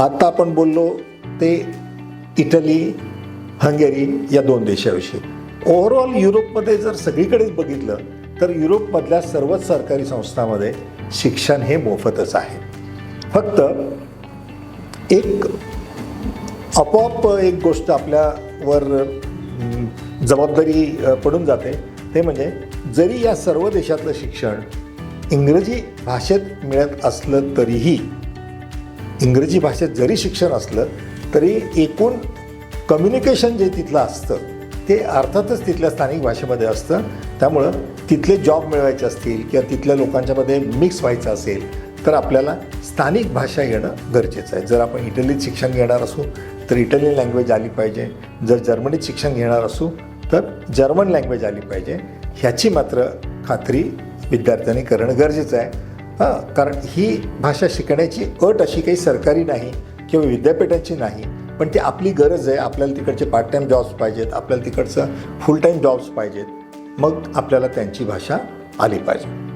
आत्ता आपण बोललो ते इटली हंगेरी या दोन देशाविषयी. ओव्हरऑल युरोपमध्ये जर सगळीकडेच बघितलं तर युरोपमधल्या सर्वच सरकारी संस्थांमध्ये शिक्षण हे मोफतच आहे. फक्त एक आपोआप एक गोष्ट आपल्यावर जबाबदारी पडून जाते. ते म्हणजे जरी या सर्व देशातलं शिक्षण इंग्रजी भाषेत मिळत असलं तरीही इंग्रजी भाषेत जरी शिक्षण असलं तरी एकूण कम्युनिकेशन जे तिथलं असतं ते अर्थातच तिथल्या स्थानिक भाषेमध्ये असतं. त्यामुळं तिथले जॉब मिळवायचे असतील किंवा तिथल्या लोकांच्यामध्ये मिक्स व्हायचं असेल तर आपल्याला स्थानिक भाषा येणं गरजेचं आहे. जर आपण इटलीत शिक्षण घेणार असू तर इटलियन लँग्वेज आली पाहिजे. जर जर्मनीत शिक्षण घेणार असू तर जर्मन लँग्वेज आली पाहिजे. ह्याची मात्र खात्री विद्यार्थ्यांनी करणं गरजेचं आहे. हां कारण ही भाषा शिकण्याची अट अशी काही सरकारी नाही किंवा विद्यापीठाची नाही पण ती आपली गरज आहे. आपल्याला तिकडचे पार्ट टाईम जॉब्स पाहिजेत आपल्याला तिकडचं फुल टाईम जॉब्स पाहिजेत. मग आपल्याला त्यांची भाषा आली पाहिजे.